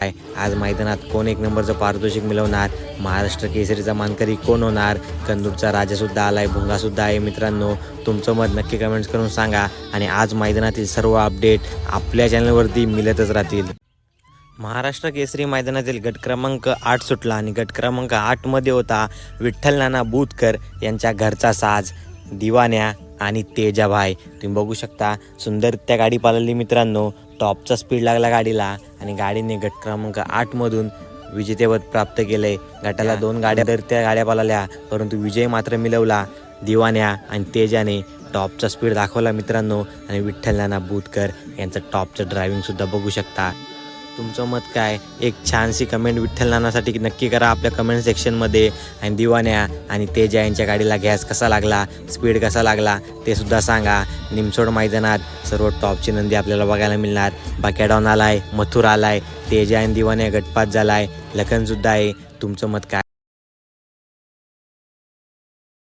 आहे. आज मैदानात कोण एक नंबरचं पारितोषिक मिळवणार? महाराष्ट्र केसरीचा मानकरी कोण होणार? कंदूरचा राजासुद्धा आलाय भुंगासुद्धा आहे मित्रांनो. तुमचं मत नक्की कमेंट्स करून सांगा. आणि आज मैदानातील सर्व अपडेट आपल्या चॅनलवरती मिळतच राहतील. महाराष्ट्र केसरी मैदानातील गट क्रमांक आठ सुटला आणि गट क्रमांक आठमध्ये होता विठ्ठल नाना बुतकर यांच्या घरचा साज. दिवाण्या आणि तेजाभाई तुम्ही बघू शकता सुंदर त्या गाडी पाळली मित्रांनो. टॉपचा स्पीड लागला गाडीला आणि गाडीने गट क्रमांक आठमधून विजेतेपद प्राप्त केले गटाला दोन गाड्या तर त्या गाड्या पाळल्या परंतु विजय मात्र मिळवला. दिवाण्या आणि तेजाने टॉपचा स्पीड दाखवला मित्रांनो. आणि विठ्ठल नाना बुतकर यांचं टॉपचं ड्रायव्हिंगसुद्धा बघू शकता. तुमचं मत काय? एक छानशी कमेंट विठ्ठल नानासाठी नक्की करा आपल्या कमेंट सेक्शनमध्ये आणि दिवाण्या आणि तेजा यांच्या गाडीला गॅस कसा लागला? स्पीड कसा लागला? ते सुद्धा सांगा. निमसोड मैदानात सर्व टॉपची नंदी आपल्याला बघायला मिळणार. बाकॅडॉन आलाय मथुर आलाय तेजा आणि दिवाण्या गटपात झालाय. लखनसुद्धा आहे. तुमचं मत काय?